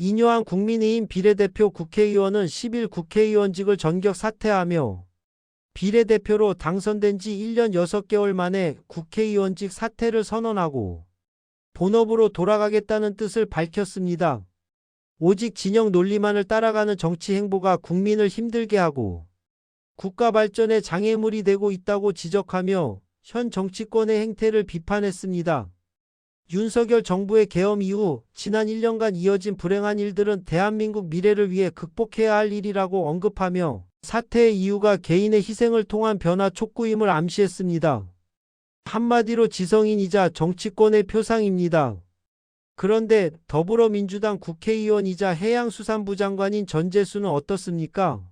이뇨한 국민의힘 비례대표 국회의원은 10일 국회의원직을 전격 사퇴하며 비례대표로 당선된 지 1년 6개월 만에 국회의원직 사퇴를 선언하고 본업으로 돌아가겠다는 뜻을 밝혔습니다. 오직 진영 논리만을 따라가는 정치 행보가 국민을 힘들게 하고 국가 발전에 장애물이 되고 있다고 지적하며 현 정치권의 행태를 비판했습니다. 윤석열 정부의 계엄 이후 지난 1년간 이어진 불행한 일들은 대한민국 미래를 위해 극복해야 할 일이라고 언급하며 사태의 이유가 개인의 희생을 통한 변화 촉구임을 암시했습니다. 한마디로 지성인이자 정치권의 표상입니다. 그런데 더불어민주당 국회의원이자 해양수산부 장관인 전재수는 어떻습니까?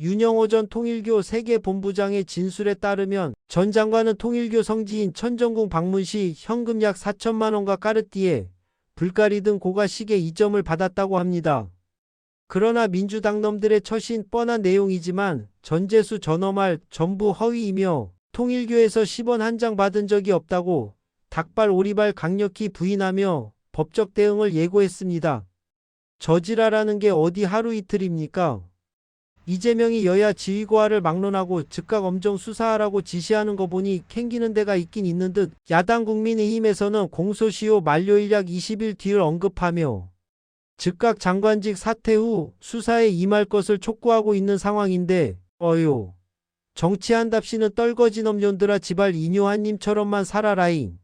윤영호 전 통일교 세계본부장의 진술에 따르면 전 장관은 통일교 성지인 천정궁 방문 시 현금 약 4천만 원과 까르띠에, 불가리 등 고가 시계 2점을 받았다고 합니다. 그러나 민주당 놈들의 처신 뻔한 내용이지만 전재수 전엄할 전부 허위이며 통일교에서 10원 한 장 받은 적이 없다고 닭발 오리발 강력히 부인하며 법적 대응을 예고했습니다. 저지라라는 게 어디 하루 이틀입니까? 이재명이 여야 지휘고하를 막론하고 즉각 엄정 수사하라고 지시하는 거 보니 캥기는 데가 있긴 있는 듯 야당 국민의힘에서는 공소시효 만료 일 약 20일 뒤를 언급하며 즉각 장관직 사퇴 후 수사에 임할 것을 촉구하고 있는 상황인데 어요 정치한답시는 떨거진 엄년들아 지발 이뇨한님처럼만 살아라잉